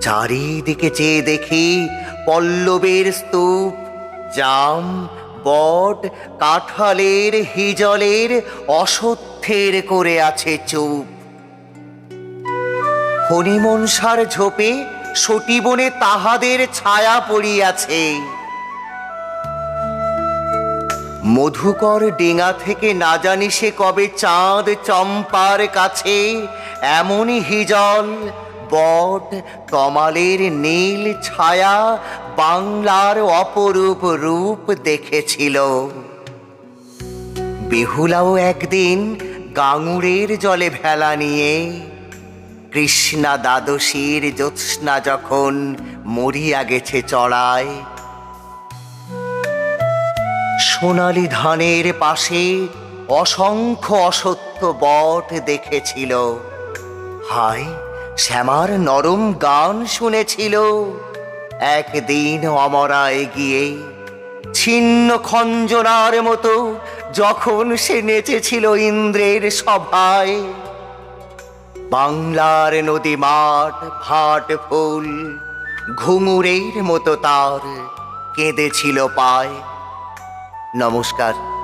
চারিদিকে চেয়ে দেখি পল্লবের স্তূপ, জাম, বট, কাঁঠালের হিজলের অসত্যের করে আছে চুপ। হনিমনসার ঝোপে সটিবনে তাহাদের ছায়া পড়িয়াছে। মধুকর ডেঙা থেকে না জানি সে কবে চাঁদ চম্পার কাছে, এমনই হিজল বট তমালের নীল ছায়া বাংলার অপরূপ রূপ দেখেছিল। বেহুলাও একদিন গাঙুরের জলে ভেলা নিয়ে, কৃষ্ণা দ্বাদশীর জ্যোৎস্না যখন মরিয়া গেছে চড়ায়, সোনালি ধানের পাশে অসংখ্য অসত্য বট দেখেছিল। হায় শ্যামার নরম গান শুনেছিল। একদিন অমরায় গিয়ে ছিন্ন খঞ্জনার মতো যখন সে নেচেছিল ইন্দ্রের সভায়। বাংলার নদী মাঠ, ভাট ফুল, ঘুঙুরের মতো তার কেঁদেছিল পায়। নমস্কার।